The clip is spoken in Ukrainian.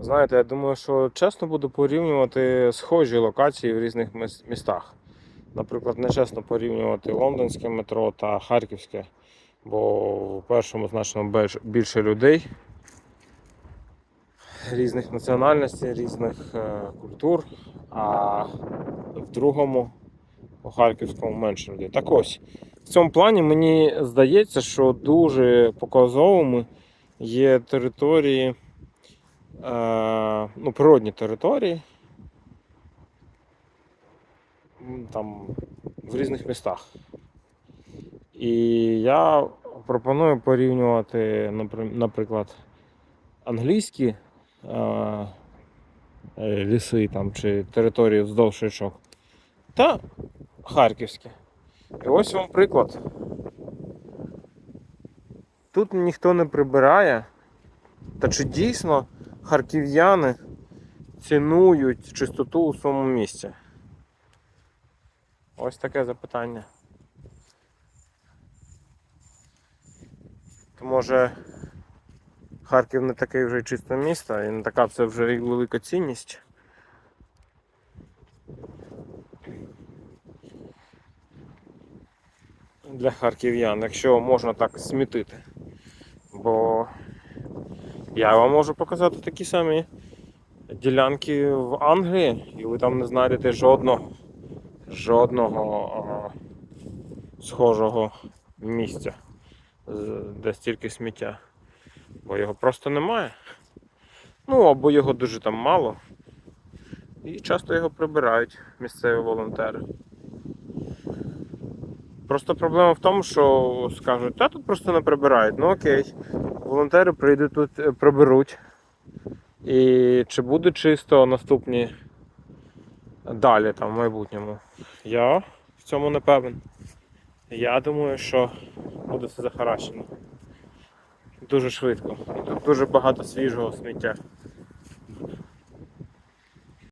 Знаєте, я думаю, що чесно буду порівнювати схожі локації в різних містах. Наприклад, не чесно порівнювати лондонське метро та харківське, бо в першому значно більше людей різних національностей, різних е, культур, а в другому у Харківському менше людей. Так ось, в цьому плані мені здається, що дуже показовими є території, ну, природні території, там в різних містах. І я пропоную порівнювати, наприклад, англійські е, е, ліси там, чи території вздовж річок та харківські. І ось вам приклад. Тут ніхто не прибирає. Та чи дійсно харків'яни цінують чистоту у своєму місці? Ось таке запитання. То може Харків не таке вже чисте місто і не така це вже і велика цінність. Для харків'ян, якщо можна так смітити. Бо я вам можу показати такі самі ділянки в Англії, і ви там не знайдете жодного, жодного а, схожого місця, де стільки сміття. Бо його просто немає. Ну або його дуже там мало. І часто його прибирають місцеві волонтери. Просто проблема в тому, що скажуть, та тут просто не прибирають. Ну окей, волонтери прийдуть тут, е, приберуть. І чи буде чисто наступні далі там в майбутньому? Я в цьому не певен. Я думаю, що буде все захаращено. Дуже швидко. І тут дуже багато свіжого сміття.